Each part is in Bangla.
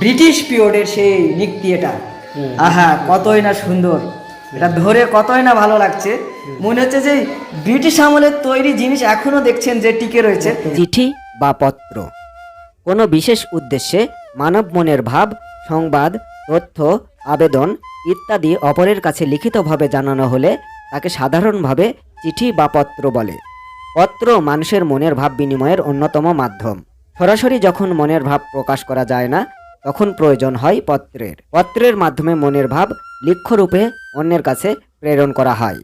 ব্রিটিশ পিরিয়ডের সেই নিক্তি এটা। আহা কতই না সুন্দর। এটা ধরে কতই না ভালো লাগছে। মনে হচ্ছে যে ব্রিটিশ আমলের তৈরি জিনিস এখনও দেখছেন যে টিকে রয়েছে। চিঠি বা পত্র। কোনো বিশেষ উদ্দেশ্যে মানব মনের ভাব সংবাদ তথ্য আবেদন ইত্যাদি অপরের কাছে লিখিতভাবে জানানো হলে তাকে সাধারণভাবে চিঠি বা পত্র বলে। পত্র মানুষের মনের ভাব বিনিময়ের অন্যতম মাধ্যম। সরাসরি যখন মনের ভাব প্রকাশ করা যায় না তখন প্রয়োজন হয় পত্রের। পত্রের মাধ্যমে মনের ভাব লিখ্যরূপে অন্যের কাছে প্রেরণ করা হয়।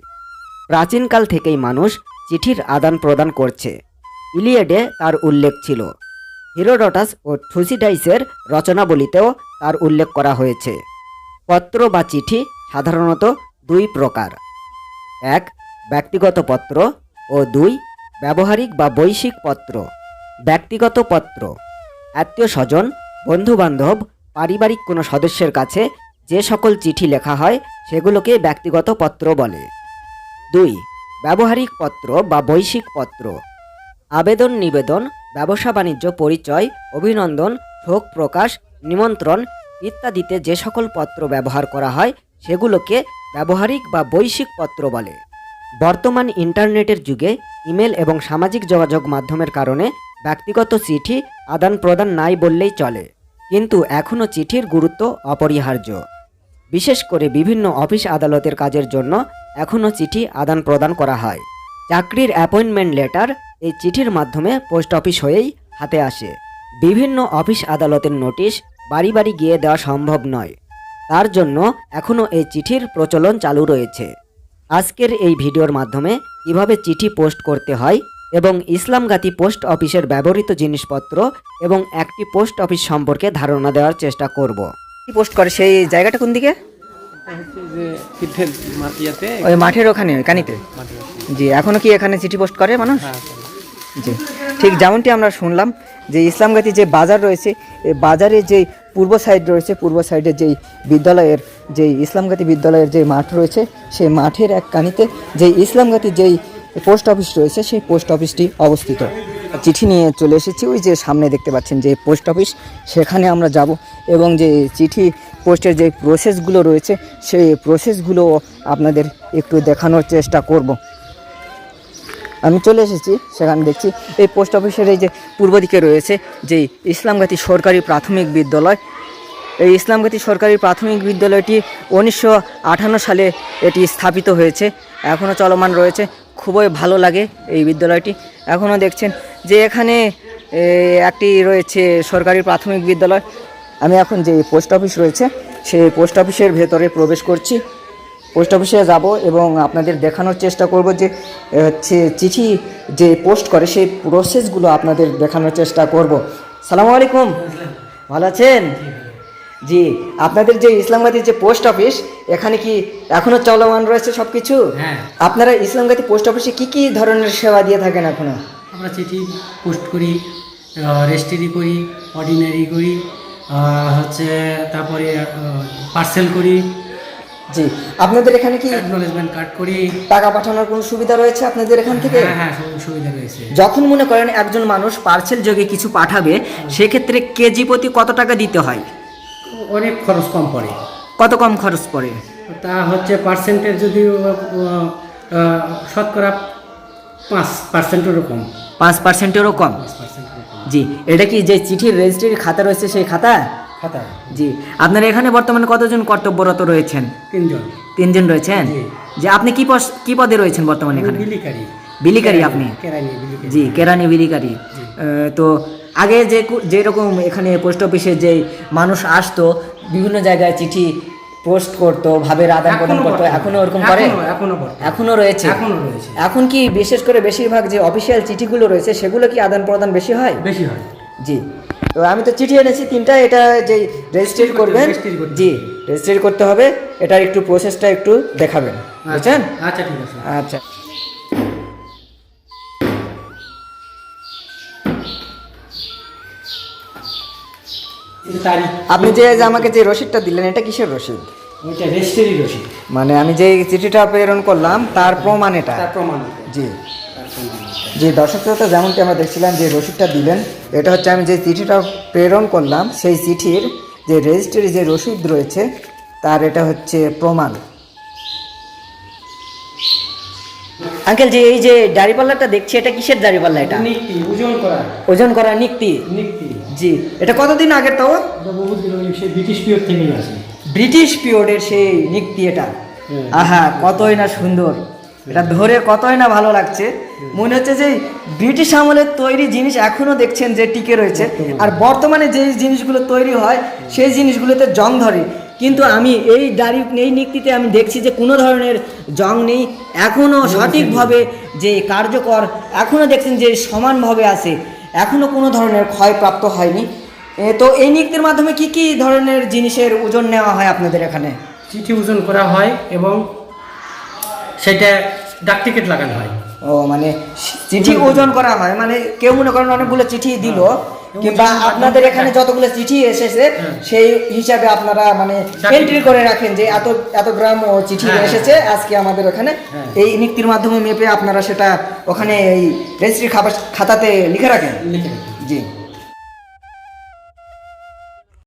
প্রাচীনকাল থেকেই মানুষ চিঠির আদান প্রদান করছে। ইলিয়েডে তার উল্লেখ ছিল। হিরোডটাস ও থুসিডাইসের রচনাবলিতেও তার উল্লেখ করা হয়েছে। পত্র বা চিঠি সাধারণত দুই প্রকার। এক, ব্যক্তিগত পত্র ও দুই, ব্যবহারিক বা বৈশ্বিক পত্র। ব্যক্তিগত পত্র। আত্মীয় স্বজন বন্ধুবান্ধব, পারিবারিক কোনো সদস্যের কাছে যে সকল চিঠি লেখা হয়, সেগুলোকে ব্যক্তিগত পত্র বলে। দুই, ব্যবহারিক পত্র বা বৈশ্বিক পত্র। আবেদন, নিবেদন, ব্যবসা, বাণিজ্য, পরিচয়, অভিনন্দন, শোক প্রকাশ, নিমন্ত্রণ ইত্যাদিতে যে সকল পত্র ব্যবহার করা হয়, সেগুলোকে ব্যবহারিক বা বৈশ্বিক পত্র বলে। বর্তমান ইন্টারনেটের যুগে ইমেল এবং সামাজিক যোগাযোগ মাধ্যমের কারণে ব্যক্তিগত চিঠি আদান প্রদান নাই বললেই চলে। কিন্তু এখনও চিঠির গুরুত্ব অপরিহার্য। বিশেষ করে বিভিন্ন অফিস আদালতের কাজের জন্য এখনও চিঠি আদান প্রদান করা হয়। চাকরির অ্যাপয়েন্টমেন্ট লেটার এই চিঠির মাধ্যমে পোস্ট অফিস হয়েই হাতে আসে। বিভিন্ন অফিস আদালতের নোটিশ বাড়ি বাড়ি গিয়ে দেওয়া সম্ভব নয়। তার জন্য এখনও এই চিঠির প্রচলন চালু রয়েছে। আজকের এই ভিডিওর মাধ্যমে কীভাবে চিঠি পোস্ট করতে হয় এবং ইসলামগাতি পোস্ট অফিসের ব্যবহৃত জিনিসপত্র এবং একটি পোস্ট অফিস সম্পর্কে ধারণা দেওয়ার চেষ্টা করব। কি পোস্ট করে? সেই জায়গাটা কোন দিকে? ওই মাঠের ওখানে কানিতে? জি এখনও কি এখানে চিঠি পোস্ট করে মানুষ? হ্যাঁ, জি ঠিক যেমনটি আমরা শুনলাম যে ইসলামগাতি যে বাজার রয়েছে এই বাজারে যে পূর্ব সাইড রয়েছে পূর্ব সাইডে যেই বিদ্যালয়ের যেই ইসলামগাতি বিদ্যালয়ের যে মাঠ রয়েছে সেই মাঠের এক কানিতে যে ইসলামগাতি যেই পোস্ট অফিস রয়েছে, সেই পোস্ট অফিসটি অবস্থিত। চিঠি নিয়ে চলে এসেছি, ওই যে সামনে দেখতে পাচ্ছেন যে পোস্ট অফিস, সেখানে আমরা যাব এবং যে চিঠি পোস্টের যে প্রসেসগুলো রয়েছে, সেই প্রসেসগুলো আপনাদের একটু দেখানোর চেষ্টা করব। আমি চলে এসেছি, সেখানে দেখছি এই পোস্ট অফিসের এই যে পূর্ব দিকে রয়েছে যে ইসলামগাতি সরকারি প্রাথমিক বিদ্যালয়। এই ইসলামগাতি সরকারি প্রাথমিক বিদ্যালয়টি উনিশশো সালে এটি স্থাপিত হয়েছে এখনও চলমান রয়েছে। খুবই ভালো লাগে এই বিদ্যালয়টি। এখনও দেখছেন যে এখানে একটি রয়েছে সরকারি প্রাথমিক বিদ্যালয়। আমি এখন যে পোস্ট অফিস রয়েছে, সেই পোস্ট অফিসের ভেতরে প্রবেশ করছি। পোস্ট অফিসে যাব এবং আপনাদের দেখানোর চেষ্টা করব যে হচ্ছে চিঠি যে পোস্ট করে, সেই প্রসেসগুলো আপনাদের দেখানোর চেষ্টা করব। সালামু আলাইকুম। ভালো আছেন? জি আপনাদের যে ইসলামগাতির যে পোস্ট অফিস এখানে কি এখনও চলমান রয়েছে সব কিছু হ্যাঁ। আপনারা ইসলামগাতি পোস্ট অফিসে কি কি ধরনের সেবা দিয়ে থাকেন এখনও? আমরা চিঠি পোস্ট করি রেজিস্ট্রি করি অর্ডিনারি করি হচ্ছে তারপরে পার্সেল করি। জি আপনাদের এখানে কি অ্যাকনোলেজমেন্ট কার্ড করি। টাকা পাঠানোর কোনো সুবিধা রয়েছে আপনাদের এখান থেকে? হ্যাঁ হ্যাঁ সব সুবিধা রয়েছে। যখন মনে করেন একজন মানুষ পার্সেল যোগে কিছু পাঠাবে সেক্ষেত্রে কেজি প্রতি কত টাকা দিতে হয়? অনেক খরচ কম পড়ে। কত কম খরচ পড়ে? তা হচ্ছে পার্সেন্টের যদি শতকরা পাঁচ পার্সেন্টেরও কম। পাঁচ পার্সেন্টেরও কম? জি এটা কি যে চিঠির রেজিস্ট্রির খাতা রয়েছে সেই খাতা? খাতায় জি আপনার এখানে বর্তমানে কতজন কর্তব্যরত রয়েছেন? তিনজন। তিনজন রয়েছেন? যে আপনি কি কি পদে রয়েছেন বর্তমানে এখানে? বিলিকারি। বিলিকারি আপনি? জি কেরানি বিলিকারি। তো আগে যে যেরকম এখানে পোস্ট অফিসে যে মানুষ আসতো বিভিন্ন জায়গায় চিঠি পোস্ট করতো ভাবের আদান প্রদান করতো। এখনও ওরকম করে? এখনো- রয়েছে? এখনও রয়েছে। এখন কি বিশেষ করে বেশিরভাগ যে অফিসিয়াল চিঠিগুলো রয়েছে সেগুলো কি আদান প্রদান বেশি হয়? বেশি হয়। জি। তো আমি তো চিঠি এনেছি তিনটা এটা যে রেজিস্ট্রি করবেন জি রেজিস্ট্রি করতে হবে এটার একটু প্রসেসটা একটু দেখাবেন। বুঝছেন? আচ্ছা ঠিক আছে। আচ্ছা। আপনি যে আমাকে যে রসিদটা দিলেন এটা কিসের রসিদ? মানে আমি যে চিঠিটা প্রেরণ করলাম তার প্রমাণ এটা? প্রমাণ জি। যে দর্শক শ্রোতা যেমনটি আমরা দেখছিলাম যে রসিদটা দিলেন এটা হচ্ছে আমি যে চিঠিটা প্রেরণ করলাম সেই চিঠির যে রেজিস্ট্রি যে রসিদ রয়েছে তার এটা হচ্ছে প্রমাণ। আঙ্কেল যে এই যে দাড়িপাল্লাটা দেখছি এটা কিসের দাড়িপাল্লা এটা? নিক্তি ওজন করা। ওজন করা নিক্তি? নিক্তি। জি। এটা কতদিন আগের তাও এটা বহুত দিন আগে সেই ব্রিটিশ পিরিয়ড থেকেই আছে। ব্রিটিশ পিরিয়ডের সেই নিক্তি এটা। আহা কতই না সুন্দর। এটা ধরে কতই না ভালো লাগছে। মনে হচ্ছে যে ব্রিটিশ আমলের তৈরি জিনিস এখনও দেখছেন যে টিকে রয়েছে। আর বর্তমানে যে জিনিসগুলো তৈরি হয় সেই জিনিসগুলোতে জং ধরে। কিন্তু আমি এই দাড়ি এই নিক্তিতে আমি দেখছি যে কোনো ধরনের জং নেই। এখনও সঠিকভাবে যে কার্যকর এখনও দেখছেন যে সমানভাবে আছে। এখনও কোনো ধরনের ক্ষয়প্রাপ্ত হয়নি। তো এই নিক্তির মাধ্যমে কি কি ধরনের জিনিসের ওজন নেওয়া হয় আপনাদের এখানে? চিঠি ওজন করা হয় এবং সেটা ডাক টিকিট লাগানো হয়। ও মানে চিঠি ওজন করা হয়। মানে কেউ মনে করেন অনেকগুলো চিঠি দিল। কিংবা আপনাদের এখানে যতগুলো চিঠি এসেছে সেই হিসাবে আপনারা মানে এন্ট্রি করে রাখেন যে এত এত গ্রাম ও চিঠি হ্যাঁ, এসেছে আজকে আমাদের ওখানে। হ্যাঁ। এই নিক্তির মাধ্যমে মেপে আপনারা সেটা ওখানে এই রেজিস্ট্রি খাতাতে লিখে রাখেন। লিখে জি।